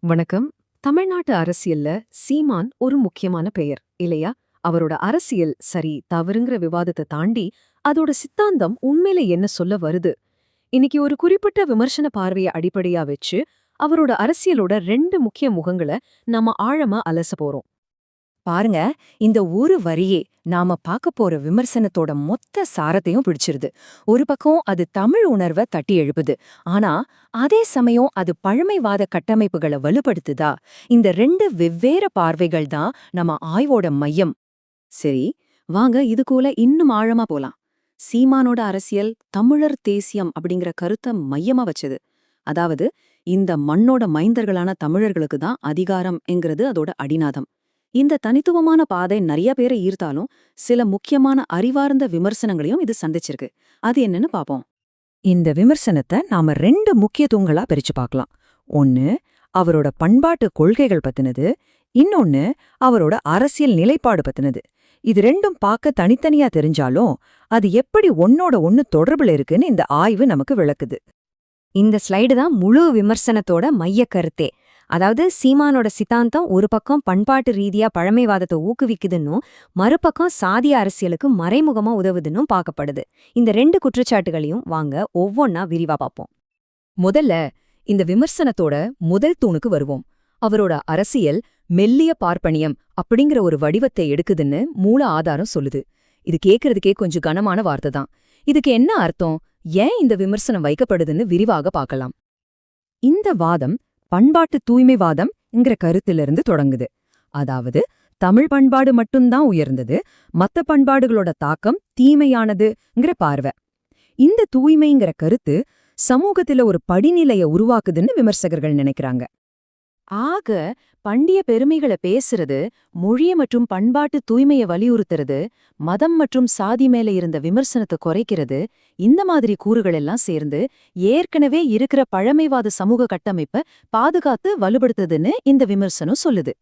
வணக்கம். தமிழ்நாட்டு அரசியல்ல சீமான் ஒரு முக்கியமான பெயர். இல்லையா? அவரோட அரசியல் சரி தவறுங்கிற விவாதத்தை தாண்டி அதோட சித்தாந்தம் உண்மையில என்ன சொல்ல வருது? இன்னைக்கு ஒரு குறிப்பிட்ட விமர்சன பார்வையை அடிப்படையா வச்சு அவரோட அரசியலோட ரெண்டு முக்கிய முகங்களை நாம ஆழமா அலச போறோம். பாருங்க இந்த ஒரு வரியே நாம பார்க்க போற விமர்சனத்தோட மொத்த சாரத்தையும் பிடிச்சிருது. ஒரு பக்கம் அது தமிழ் உணர்வை தட்டி எழுப்புது. ஆனா அதே சமயம் அது பழமைவாத கட்டமைப்புகளை வலுப்படுத்துதா? இந்த ரெண்டு வெவ்வேறு பார்வைகள் தான் நம்ம ஆய்வோட மையம். சரி வாங்க இதுக்குள்ள இன்னும் ஆழமா போலாம். சீமானோட அரசியல் தமிழர் தேசியம் அப்படிங்கிற கருத்தை மையமா வச்சது. அதாவது இந்த மண்ணோட மைந்தர்களான தமிழர்களுக்கு தான் அதிகாரம் என்கிறது அதோட அடிநாதம். இந்த தனித்துவமான பாதை நிறைய பேரை ஈர்த்தாலும் சில முக்கியமான அறிவார்ந்த விமர்சனங்களையும் இது சந்திச்சிருக்கு. அது என்னன்னு பாப்போம். இந்த விமர்சனத்தை நாம ரெண்டு முக்கிய தூண்களா பிரிச்சு பார்க்கலாம் ஒன்னு அவரோட பண்பாட்டு கொள்கைகள் பத்தினது. இன்னொன்னு அவரோட அரசியல் நிலைப்பாடு பத்தினது. இது ரெண்டும் பார்க்க தனித்தனியா தெரிஞ்சாலும் அது எப்படி ஒன்னோட ஒன்னு தொடர்புல இருக்குன்னு இந்த ஆய்வு நமக்கு விளக்குது. இந்த ஸ்லைடு தான் முழு விமர்சனத்தோட மைய கருத்தே அதாவது சீமானோட சித்தாந்தம் ஒரு பக்கம் பண்பாட்டு ரீதியா பழமைவாதத்தை ஊக்குவிக்குதுன்னும் மறுபக்கம் சாதிய அரசியலுக்கு மறைமுகமா உதவுதுன்னும் பார்க்கப்படுது. இந்த ரெண்டு குற்றச்சாட்டுகளையும் வாங்க ஒவ்வொன்னா விரிவா பார்ப்போம். முதல்ல இந்த விமர்சனத்தோட முதல் தூணுக்கு வருவோம். அவரோட அரசியல் மெல்லிய பார்ப்பனியம் அப்படிங்கிற ஒரு வடிவத்தை எடுக்குதுன்னு மூல ஆதாரம் சொல்லுது. இது கேக்குறதுக்கே கொஞ்சம் கனமான வார்த்தை தான். இதுக்கு என்ன அர்த்தம்? ஏன் இந்த விமர்சனம் வைக்கப்படுதுன்னு விரிவாக பார்க்கலாம். இந்த வாதம் பண்பாட்டு தூய்மைவாதம் என்கிற கருத்திலிருந்து தொடங்குது. அதாவது தமிழ் பண்பாடு மட்டும்தான் உயர்ந்தது மத்த பண்பாடுகளோட தாக்கம் தீமையானதுங்கிற பார்வை. இந்த தூய்மைங்கிற கருத்து சமூகத்துல ஒரு படிநிலைய உருவாக்குதுன்னு விமர்சகர்கள் நினைக்கிறாங்க. ஆக பண்டிய பெருமைகளை பேசுறது மொழிய மற்றும் பண்பாட்டு தூய்மையை வலியுறுத்துறது மதம் மற்றும் சாதி மேல இருந்த விமர்சனத்தை குறைக்கிறது இந்த மாதிரி கூறுகள் எல்லாம் சேர்ந்து ஏற்கனவே இருக்கிற பழமைவாத சமூக கட்டமைப்பை பாதுகாத்து வலுப்படுத்துதுன்னு இந்த விமர்சனம் சொல்லுது.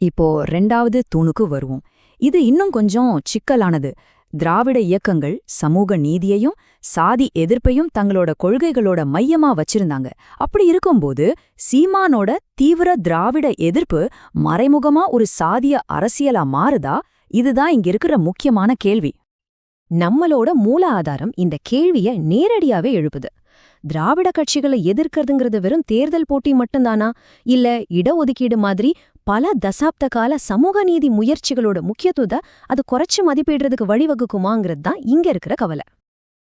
இப்போ ரெண்டாவது தூணுக்கு வருவோம். இது இன்னும் கொஞ்சம் சிக்கலானது. திராவிட இயக்கங்கள் சமூக நீதியையும் சாதி எதிர்ப்பையும் தங்களோட கொள்கைகளோட மையமா வச்சிருந்தாங்க. அப்படி இருக்கும்போது சீமானோட தீவிர திராவிட எதிர்ப்பு மறைமுகமா ஒரு சாதிய அரசியலா மாறுதா? இதுதான் இங்க இருக்கிற முக்கியமான கேள்வி. நம்மளோட மூல ஆதாரம் இந்த கேள்விய நேரடியாவே எழுப்புது. திராவிட கட்சிகளை எதிர்க்கிறதுங்கிறது வெறும் தேர்தல் போட்டி மட்டும்தானா? இல்ல இடஒதுக்கீடு மாதிரி பல தசாப்த கால சமூக நீதி முயற்சிகளோட முக்கியத்துவத்தை அது குறைச்சு மதிப்பிடுறதுக்கு வழிவகுக்குமாங்கிறது தான் இங்க இருக்கிற கவலை.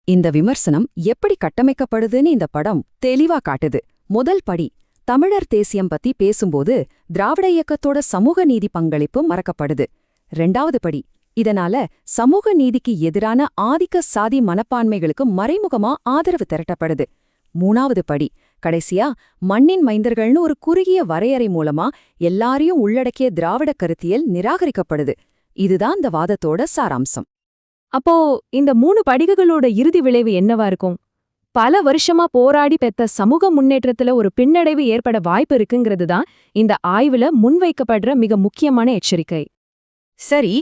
இந்த விமர்சனம் எப்படி கட்டமைக்கப்படுதுன்னு இந்த படம் தெளிவா காட்டுது. முதல் படி தமிழர் தேசியம் பத்தி பேசும்போது திராவிட இயக்கத்தோட சமூக நீதி பங்களிப்பு மறக்கப்படுது. ரெண்டாவது படி இதனால சமூக நீதிக்கு எதிரான ஆதிக்க சாதி மனப்பான்மைகளுக்கு மறைமுகமா ஆதரவு திரட்டப்படுது. மூணாவது படி கடைசியா மண்ணின் மைந்தர்கள்னு ஒரு குறுகிய வரையறை மூலமா எல்லாரையும் உள்ளடக்கிய திராவிட கருத்தியல் நிராகரிக்கப்படுது. இதுதான் இந்த வாதத்தோட சாராம்சம். அப்போ இந்த மூணு படிகளோட இறுதி விளைவு என்னவா இருக்கும்? பல வருஷமா போராடி பெத்த சமூக முன்னேற்றத்துல ஒரு பின்னடைவு ஏற்பட வாய்ப்பு இருக்குங்கிறது தான் இந்த ஆய்வுல முன்வைக்கப்படுற மிக முக்கியமான எச்சரிக்கை. சரி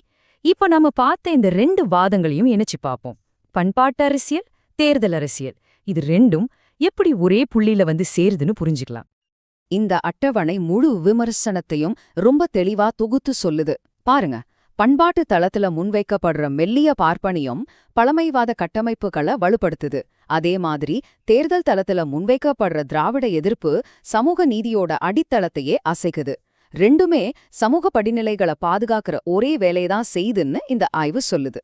இப்போ நாம பார்த்த இந்த ரெண்டு வாதங்களையும் இணைச்சு பார்ப்போம். பண்பாட்டு அரசியல் தேர்தல் அரசியல். இது ரெண்டும் எப்படி ஒரே புள்ளியில வந்து சேருதுன்னு புரிஞ்சுக்கலாம். இந்த அட்டவணை முழு விமர்சனத்தையும் ரொம்ப தெளிவா தொகுத்து சொல்லுது. பாருங்க பண்பாட்டு தளத்துல முன்வைக்கப்படுற மெல்லிய பார்ப்பனியம் பழமைவாத கட்டமைப்புகளை வலுப்படுத்துது. அதே மாதிரி தேர்தல் தளத்துல முன்வைக்கப்படுற திராவிட எதிர்ப்பு சமூக நீதியோட அடித்தளத்தையே அசைக்குது. ரெண்டுமே சமூக படிநிலைகளை பாதுகாக்கிற ஒரே வேலையதான் செய்துன்னு இந்த ஆய்வு சொல்லுது.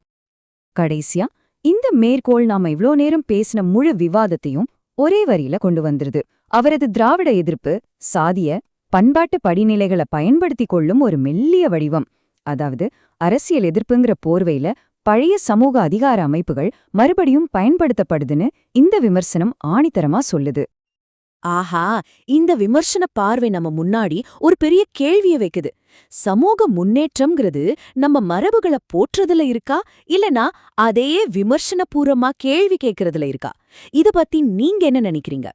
கடைசியா இந்த மேற்கோள் நாம இவ்ளோ நேரம் பேசின முழு விவாதத்தையும் ஒரே வரியில கொண்டு வந்துருது. அவரது திராவிட எதிர்ப்பு சாதிய பண்பாட்டு படிநிலைகளை பயன்படுத்திக் கொள்ளும் ஒரு மெல்லிய வடிவம். அதாவது அரசியல் எதிர்ப்புங்கிற போர்வையில பழைய சமூக அதிகார அமைப்புகள் மறுபடியும் பயன்படுத்தப்படுதுன்னு இந்த விமர்சனம் ஆணித்தரமா சொல்லுது. ஆஹா இந்த விமர்சன பார்வை நம்ம முன்னாடி ஒரு பெரிய கேள்விய வைக்குது. சமூக முன்னேற்றம்ங்கிறது நம்ம மரபுகளை போற்றதுல இருக்கா? இல்லனா அதையே விமர்சனபூர்வமா கேள்வி கேட்கறதுல இருக்கா? இத பத்தி நீங்க என்ன நினைக்கிறீங்க?